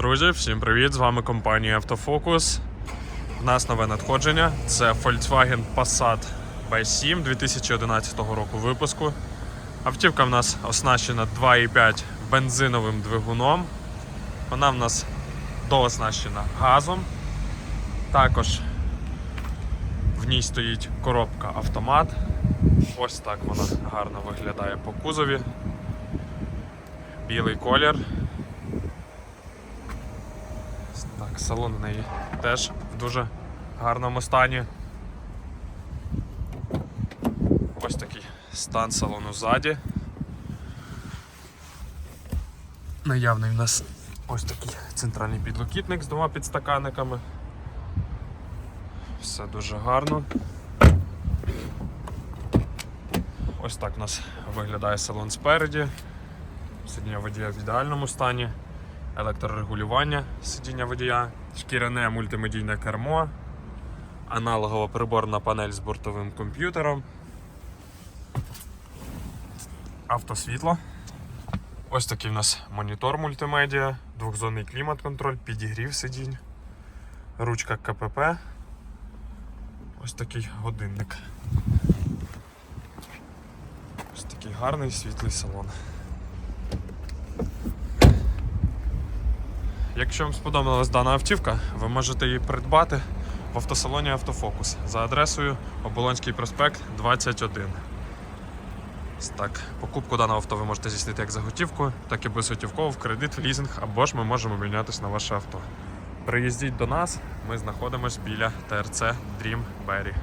Друзі, всім привіт! З вами компанія Автофокус. У нас нове надходження. Це Volkswagen Passat B7 2011 року випуску. Автівка в нас оснащена 2,5 бензиновим двигуном. Вона в нас дооснащена газом. Також в ній стоїть коробка автомат. Ось так вона гарно виглядає по кузові. Білий колір. Так, салон в неї теж в дуже гарному стані. Ось такий стан салону ззаді. Наявний в нас ось такий центральний підлокітник з двома підстаканниками. Все дуже гарно. Ось так у нас виглядає салон спереді. Сидіння водія в ідеальному стані, електрорегулювання сидіння водія, шкіряне мультимедійне кермо, аналогова приборна панель з бортовим комп'ютером, автосвітло. Ось такий у нас монітор мультимедіа, двохзонний клімат-контроль, підігрів сидінь, ручка КПП. Ось такий годинник. Ось такий гарний світлий салон. Якщо вам сподобалась дана автівка, ви можете її придбати в автосалоні Автофокус за адресою Оболонський проспект 21. Так, покупку даного авто ви можете здійснити як за готівку, так і безготівково в кредит, в лізинг, або ж ми можемо мінятися на ваше авто. Приїздіть до нас, ми знаходимося біля ТРЦ Dream Berry.